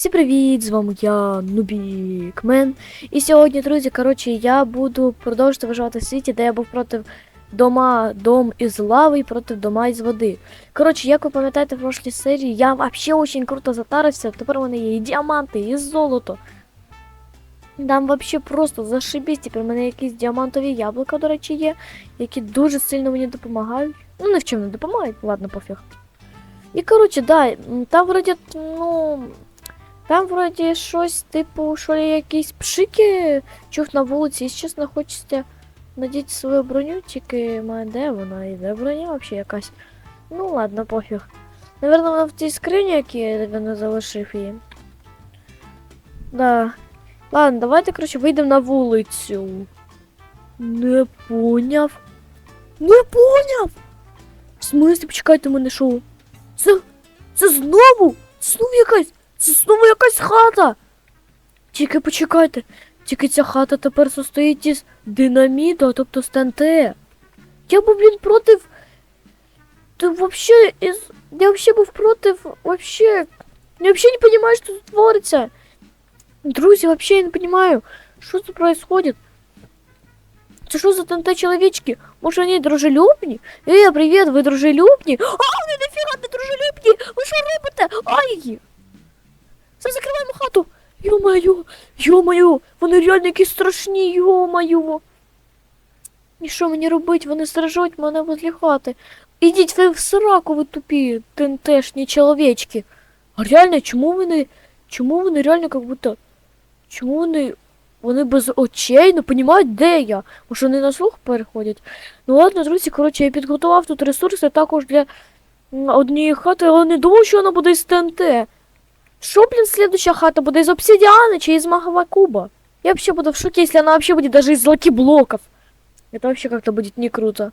Всім привіт! З вами я, Нубікмен. І сьогодні, друзі, коротше, я буду продовжувати виживати в світі, де я був проти дома дом із лави і проти дома із води. Коротше, як ви пам'ятаєте в прошлій серії, я вообще очень круто затарився. Тепер у мене є і діаманти, і золото. Там вообще просто зашибісь. Тепер у мене якісь діамантові яблука, до речі, є, які дуже сильно мені допомагають. Ну, не в чому не допомагають, ладно, пофіг. І коротше, да, там вроді, ну. Там вроді щось, типу, що якісь пшики чув на вулиці, і чесно, хочеться надіти свою броню, тільки де вона і де броня взагалі якась. Ну ладно, пофіг. Наверно, вона в тій скрині, які я не залишив її. Да. Ладно, давайте, коротше, вийдемо на вулицю. Не поняв. Не поняв! В смислі, почекайте мене шоу. Це. Це знову? Знову якась. Це знову якась хата. Тільки почекайте. Тільки ця хата тепер состоїть із динаміту, тобто з ТНТ. Я був, блін, против. Ти вообще із. Я вообще був против. Вообще. Я вообще не понимаю, що тут твориться. Друзі, вообще я не понимаю, що тут происходит. Це що за ТНТ чоловічки? Може вони дружелюбні? Е, привіт, ви дружелюбні? А, вони нафіга не дружелюбні! Ви що робите? Ай! Все, закриваємо хату! Йо-моє, йо-моє, вони реально якісь страшні, йо-моє. І що мені робити? Вони стережуть мене возле хати. Ідіть ви в сраку, ви тупі тентешні чоловічки. А реально, чому вони. Чому вони реально як будто. Чому вони. Вони без очей не понімають, де я? Може вони на слух переходять? Ну ладно, друзі, коротше, я підготував тут ресурси також для однієї хати, але не думав, що вона буде з ТНТ. Що, блин, следующая хата буде из обсидиана чи из магова куба? Я вообще буду в шоке, если она вообще будет даже из блоков. Это вообще как-то будет не круто.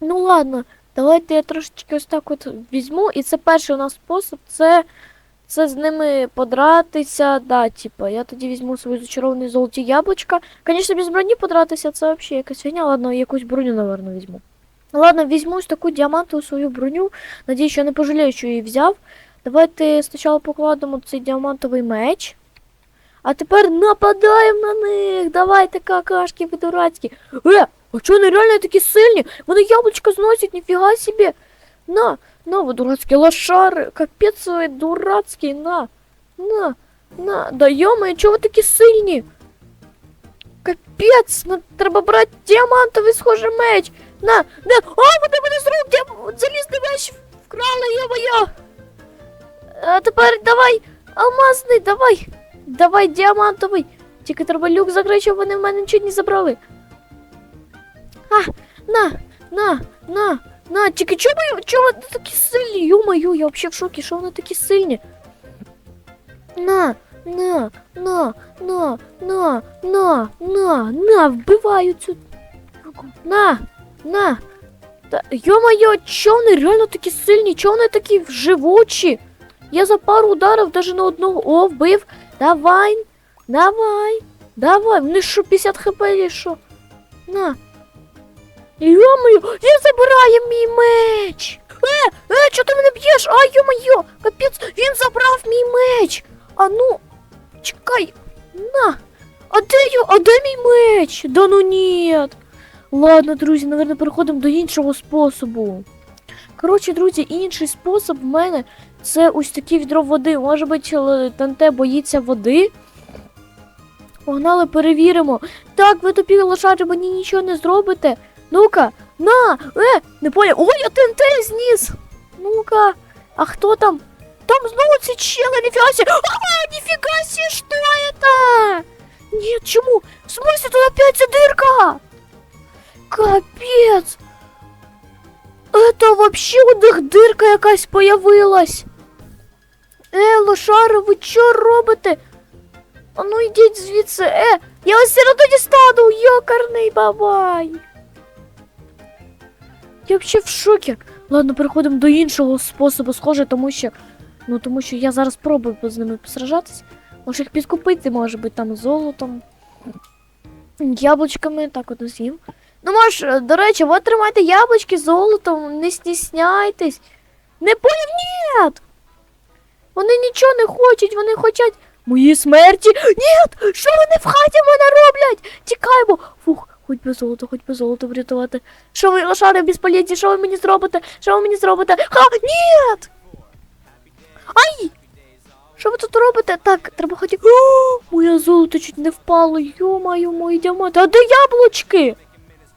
Ну ладно, давайте я трошечки ось так от візьму. І це перший у нас спосіб, це, це з ними подратися. Да, типа, я тоді візьму свої зачаровані золоті яблучка. Звісно, без броні подратися, це взагалі якась фігня. Ладно, якусь броню, наверное, візьму. Ладно, візьму ось таку діамантову свою броню. Надіюсь, що я не пожалію, що її взяв. Давайте спочатку покладемо цей діамантовий меч. А тепер нападаємо на них. Давайте, какашки, ви дурацькі. Е, а чого вони реально такі сильні? Вони яблучко зносять, ніфіга собі. На, на, ви дурацькі лошари. Капець ви дурацький, на. На, на. Да йома, чого ви такі сильні? Капець, ну, треба брати діамантовий схожий меч. На, на. А, вони мене з рук залізний меч вкрали, йо-моє. А тепер давай, алмазний, давай. Давай діамантовий. Тільки треба люк закрити, щоб вони в мене нічого не забрали. А, на, на, на, на, тільки чому, чому вони такі сильні? Ю-мою, я взагалі в шокі, що вони такі сильні. На, на, на, на, на, на, на, на, вбиваю цю. На, на. Та, ё-моё, чого вони реально такі сильні? Чого вони такі живучі? Я за пару ударів даже на одного. О, вбив. Давай. Давай. Давай. Вони що, 50 хп чи що? На. Йо-моє, він забирає мій меч. Е, е, чого ти мене б'єш? А, йо-моє, капець, він забрав мій меч. А ну, чекай. На. А де йо? А де мій меч? Да ну нет. Ладно, друзі, наверное, переходимо до іншого способу. Коротше, друзі, інший спосіб в мене це ось таке відро води. Може бути, л- Танте боїться води. Погнали, перевіримо. Так, ви тупі лошари, мені нічого не зробите. Ну-ка, на, е, не поняв. Ой, я ТНТ зніс. Ну-ка, а хто там? Там знову ці чели, ніфіга себе. А, ніфіга себе, що это? Нет, чому? В смысле тут опять ця дырка? Капец. Это вообще у них дирка якась появилась. Е, лошари, ви що робите? А ну йдіть звідси. Е, я вас все одно дістану, йокарний бабай. Я взагалі в шокі. Ладно, переходимо до іншого способу, схоже, тому що. Ну, тому що я зараз спробую з ними посражатись. Може їх підкупити, може бути там золотом. Яблучками, так от з'їм. Ну, може, до речі, ви тримайте яблучки з золотом, не стісняйтесь. Не поняв, ні! Вони нічого не хочуть, вони хочуть мої смерті. Ні! Що вони в хаті мене роблять? Тікаємо! Фух, хоч би золото, хоч би золото врятувати. Що ви, лошари безполезні, що ви мені зробите? Що ви мені зробите? Ха! Ні! Ай! Що ви тут робите? Так, треба. О, моє золото чуть не впало. Йо-маю, мої діаманти. А де яблучки?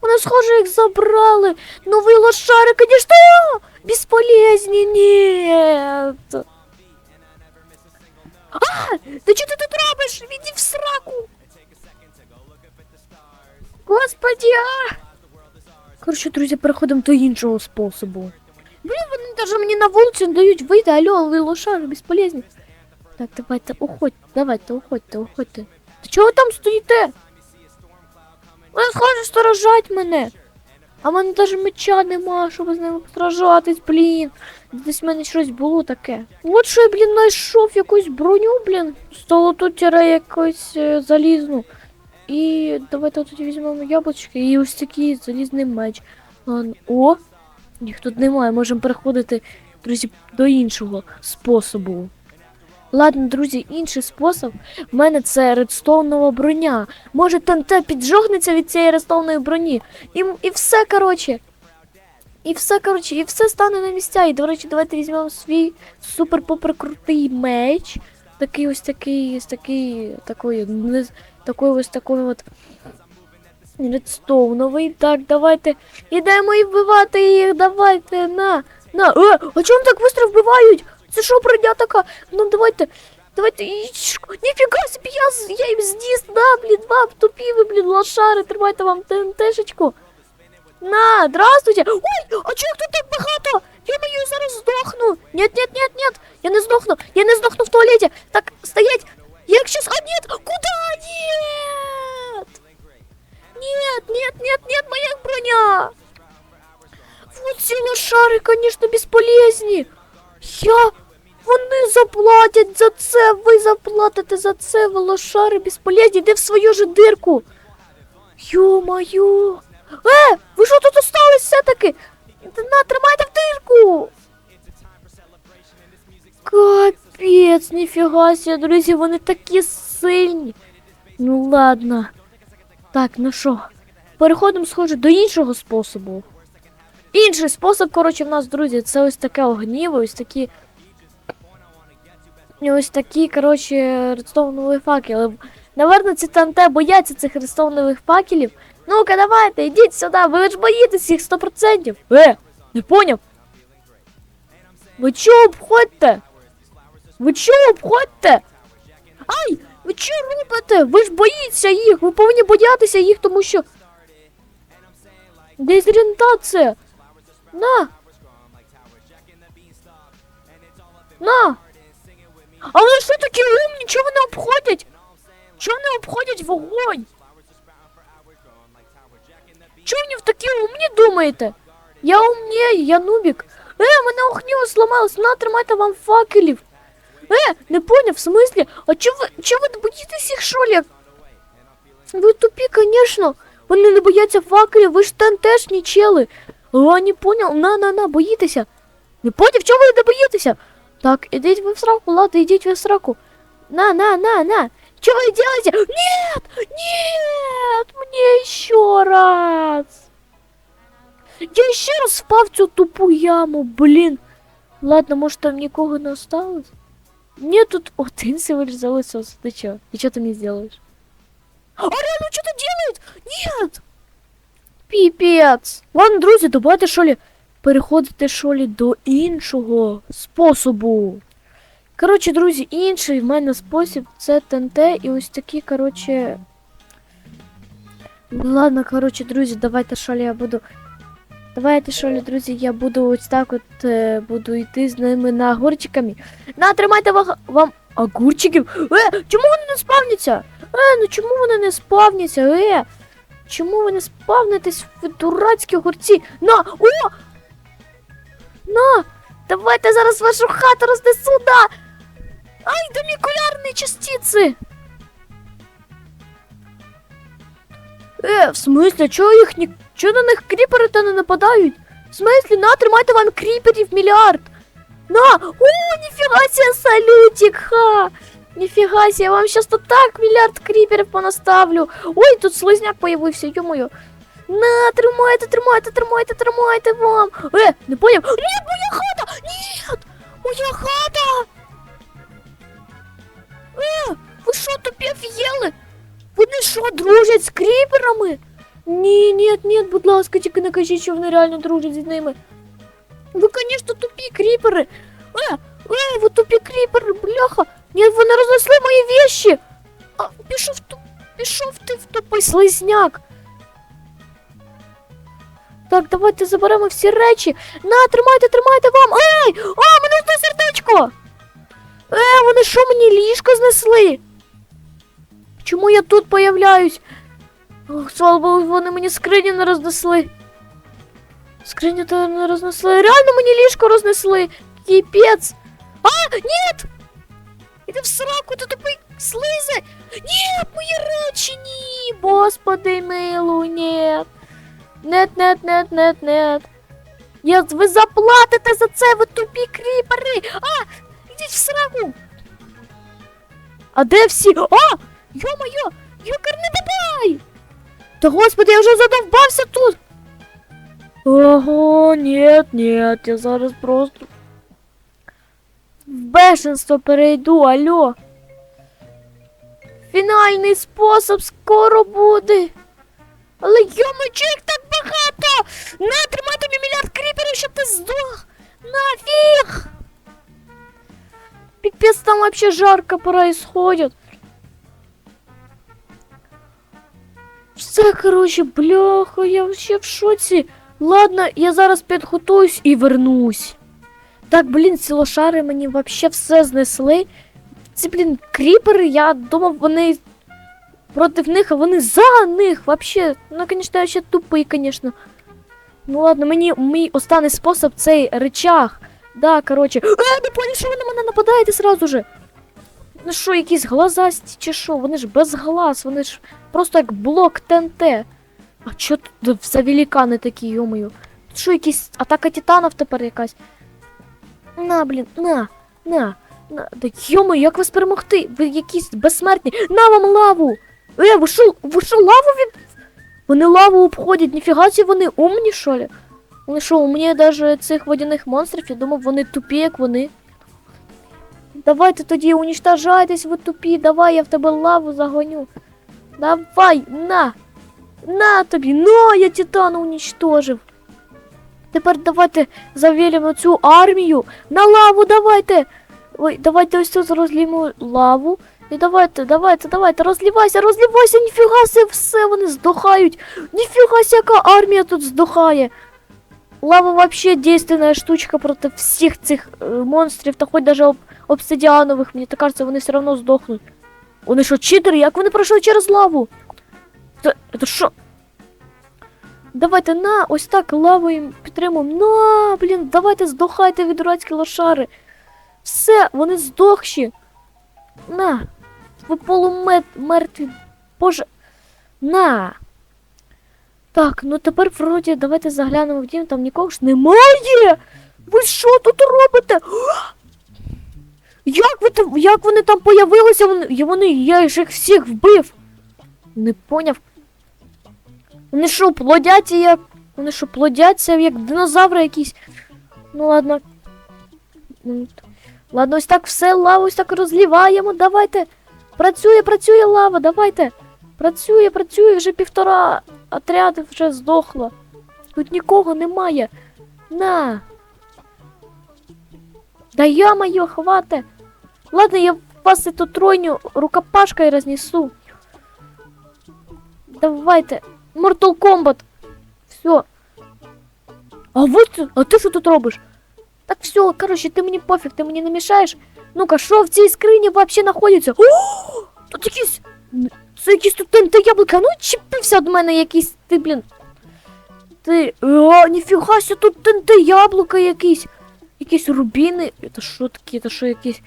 Вони, схоже, їх забрали. Нові лошари, конечно, бесполезні, нет. А, ти що ти тут робиш? Іди в сраку. Господи, а! Коротше, друзі, переходимо до іншого способу. Блін, вони навіть мені на вулицю не дають вийти, алло, ви лошари, безполезні. Так, давайте, уходьте, давайте, уходьте, уходьте. Та чого ви там стоїте? Ви схоже сторожать мене. А в мене навіть меча нема, щоб з ними сражатись, блін. Десь в мене щось було таке. От що я, блін, знайшов якусь броню, блін. Столоту тіре якусь е, залізну. І давайте тут візьмемо яблучки і ось такий залізний меч. О! Їх тут немає, можемо переходити, друзі, до іншого способу. Ладно, друзі, інший спосіб. В мене це редстоунова броня. Може, ТНТ піджогнеться від цієї редстоунної броні. І, і все, коротше. І все, коротше, і все стане на місця. І, до речі, давайте візьмемо свій супер-пупер крутий меч. Такий ось такий, ось такий, не, такий ось такий от редстоуновий. Так, давайте. Ідемо і вбивати їх, давайте, на, на. Е, а чому так швидко вбивають? Це що броня така? Ну давайте. Давайте. і ш- Ніфіга собі, я, з- я їм зніс, да, блін, вам тупі ви, блін, лошари, тримайте вам ТНТшечку. На, здравствуйте. Ой, а чого їх тут так багато? Я мою зараз здохну. Нет, нет, нет, нет. Я не здохну. Я не здохну в туалеті. Так, стоять. Я їх щас... А, нет, куда? Нет. Нет, нет, нет, нет, моя броня. Вот ці лошари, конечно, безполезні. Я... Вони заплатять за це, ви заплатите за це, ви лошари безполезні, йди в свою же дирку. Йо-моє. Е, ви що тут остались все-таки? На, тримайте в дирку. Капець, ніфіга себе, друзі, вони такі сильні. Ну ладно. Так, ну що, переходимо, схоже, до іншого способу. Інший спосіб, коротше, в нас, друзі, це ось таке огніво, ось такі. Ось такі, коротше, редстоунові факели. Наверно, ці танте бояться цих редстоунових факелів. Ну-ка, давайте, йдіть сюди, ви ж боїтесь їх 100%. Е, не поняв? Ви чого обходьте? Ви чого обходьте? Ай! Ви що робите? Ви ж боїться їх! Ви повинні боятися їх, тому що. Дезорієнтація! На! На! А вони що такі умні? Чого вони обходять? Чого вони обходять вогонь? Чого вони в такі умні думаєте? Я умнее, я нубік. Е, мене огніво сломалось, на, тримайте вам факелів. Е, не поняв, в смислі? А чого ви, чого ви боїтесь їх, що ли? Ви тупі, конечно. Вони не бояться факелів, ви ж тантешні чели. А, не понял, на-на-на, боїтеся. Не поняв, чого ви не боїтеся? Так, ідіть ви в сраку, ладно, ідіть ви в сраку. На, на, на, на. Что вы делаете? Нет! Нет! Мне еще раз! Я ще раз впав в цю тупу яму, блін. Ладно, може там нікого не осталось? Мне тут один всего лишь залысос. Ты чё? И что ты мне сделаешь? А реально что-то делает? Нет! Піпець. Ладно, друзі, давайте що лі Переходити що лі до іншого способу. Коротше, друзі, інший в мене спосіб це ТНТ і ось такі, коротше. Ладно, коротше, друзі, давайте що лі я буду. Давайте, що лі, друзі, я буду ось так от е, буду йти з ними на огурчиками. На, тримайте ва- вам огурчиків. Е, чому вони не спавняться? Е, ну чому вони не спавняться? Е, чому ви не спавнитесь в дурацькі огурці? На! О! На! Давайте зараз вашу хату рознесу, да! Ай, домикулярные частицы! Е, в смысле, чого їх ні... Чого на них кріпери та не нападають? В смысле, на, тримайте вам кріперів мільярд! На! О, нифига себе, салютик, ха! Нифига себе, я вам сейчас тут так миллиард криперів понаставлю. Ой, тут слизняк появився, ё-моё. На, тримайте, тримайте, тримайте, тримайте вам. Е, не поняв. Ні, моя хата! Ні! Моя хата! Е, ви що тобі офігели? Вони що, дружать з кріперами? Ні, ні, ні, будь ласка, тільки не кажіть, що вони реально дружать з ними. Ви, звісно, тупі кріпери. Е, е, ви тупі кріпери, бляха. Ні, вони рознесли мої вещи. А, пішов ту, пішов ти в тупий слизняк. Так, давайте заберемо всі речі. На, тримайте, тримайте вам. Ей! А, мене одне сердечко! Е, вони що мені ліжко знесли? Чому я тут появляюсь? Ох, слава Богу, вони мені скриню не рознесли. Скриню то не рознесли. Реально мені ліжко рознесли. Кіпець. А, ні! Іди в сраку, ти тупий слизе! Ні, мої речі, ні! Господи милу, ні. Нет, нет, нет, нет, нет. Я, ви заплатите за це, ви тупі кріпери! А! Ідіть в сраку! А де всі? А! Йо-моє! Не давай! Та господи, я вже задовбався тут! Ого, нет, нет, я зараз просто в бешенство перейду, алло. Фінальний спосіб скоро буде. Але йомочо, їх так багато! На, тримай тобі мільярд кріперів, щоб ти здох! Нафіг! Пипец, там вообще жарко происходит. Все, короче, бляха, я вообще в шоці. Ладно, я зараз підготуюсь і вернусь. Так, блін, ці лошари мені вообще все знесли. Ці, блін, кріпери, я думав, вони проти них, а вони за них вообще. Ну, конечно, я ще тупий, конечно. Ну ладно, мені мій останній спосіб цей речах. Да, короче. Е, не понял, що ви на мене нападаєте сразу же. Ну що, якісь глазасті чи що? Вони ж без глаз, вони ж просто як блок ТНТ. А чо тут за великани такі, йомою? Тут що, якісь атака титанів тепер якась? На, блін, на, на, на. Да йомою, як вас перемогти? Ви якісь безсмертні. На вам лаву! Е, ви що, ви що лаву від... Вони лаву обходять, ніфіга сі вони умні, що ли? Вони що, умніє даже цих водяних монстрів, я думав, вони тупі, як вони. Давайте тоді уничтожайтесь, ви тупі, давай я в тебе лаву загоню. Давай, на! На тобі, ну, я Титана уничтожив. Тепер давайте завелимо цю армію. На лаву давайте. Ой, давайте ось тут розлімо лаву. І давайте, давайте, давайте, розлівайся, розлівайся, ніфіга се, все, вони здохають. Ніфіга ся, яка армія тут здохає. Лава вообще действенная штучка проти всіх цих е, монстрів, та хоч даже об, обсидіанових, мені так кажется, вони все одно здохнуть. Вони що, читери? Як вони пройшли через лаву? Це, це що? Давайте на, ось так лавою підтримуємо. На, блін, давайте здохайте від дурацькі лошари. Все, вони здохші. На. Ви полумет мертві. Боже. На. Так, ну тепер вроді давайте заглянемо в дім, там нікого ж немає. Ви що тут робите? Як ви там, як вони там появилися? Вони, вони, я їх всіх вбив. Не поняв. Вони що, плодяться як. Вони що, плодяться як динозаври якісь. Ну ладно. Ладно, ось так все лаву ось так розліваємо. Давайте. Працює, працює лава, давайте. Працює, працює, вже півтора отряди вже здохло. Тут нікого немає. На. Да я-моё, хвате. Ладно, я вас эту тройню рукопашкой разнесу. Давайте. Mortal Kombat. Все. А вот, а ти що тут робиш? Так все, короче, ти мені пофіг, ти мені не мішаєш. Ну-ка, що в цій скрині вообще знаходиться? О! Тут якісь. Це якісь тут ТНТ яблука. Ну чіпився від мене якийсь ти, блін. Ти. О, ніфіга ся, тут ТНТ яблука якісь. Якісь рубіни. Це що такі? Це що якісь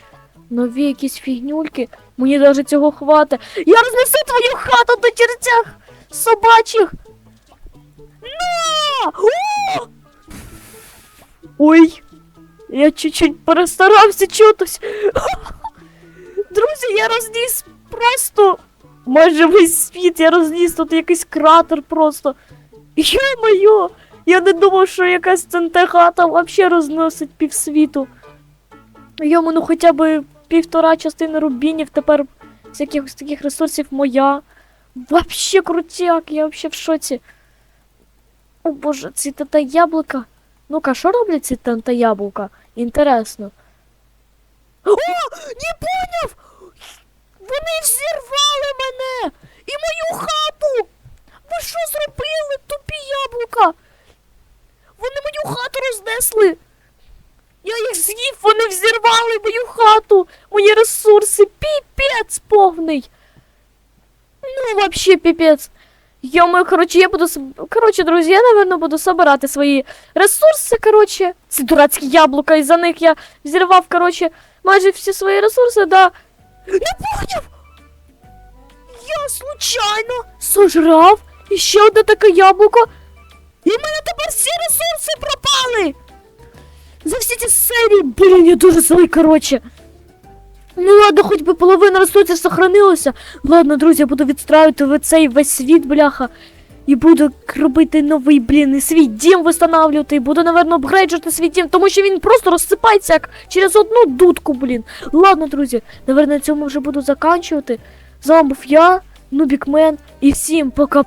нові якісь фігнюльки. Мені навіть цього хватить. Я рознесу твою хату до чертях собачих. На! О! Ой! Я чуть-чуть перестарався чутось. Друзі, я розніс просто майже весь світ, я розніс тут якийсь кратер просто. Йо-моє! Я не думав, що якась центехата взагалі розносить півсвіту. Йому, ну хоча б півтора частини рубінів тепер з якихось таких ресурсів моя. Вообще крутяк, я вообще в шоці. О боже, ці тета яблука. Ну-ка, що роблять ці тета яблука? Інтересно. О, не поняв! Вони взірвали мене! І мою хату! Ви що зробили, тупі яблука? Вони мою хату рознесли! Я їх з'їв, вони взірвали мою хату, мої ресурси, піпець повний. Ну, вообще піпець. Йому, короче, я буду... Короче, друзі, я, наверное, буду собирати свої ресурси, короче. Ці дурацькі яблука, і за них я взірвав, короче, майже всі свої ресурси, да. Не поняв! Я случайно сожрав іще одне таке яблуко, і в мене тепер всі ресурси пропали! За всі ці серії, блін, я дуже злий, короче. Ну ладно, хоч би половина ресурсів сохранилося. Ладно, друзі, я буду відстраювати цей весь світ, бляха. І буду робити новий, блін, і свій дім встановлювати, і буду, напевно, апгрейджувати свій дім, тому що він просто розсипається як через одну дудку, блін. Ладно, друзі, наверное, на цьому вже буду заканчувати. З вами був я, Нубікмен, і всім пока.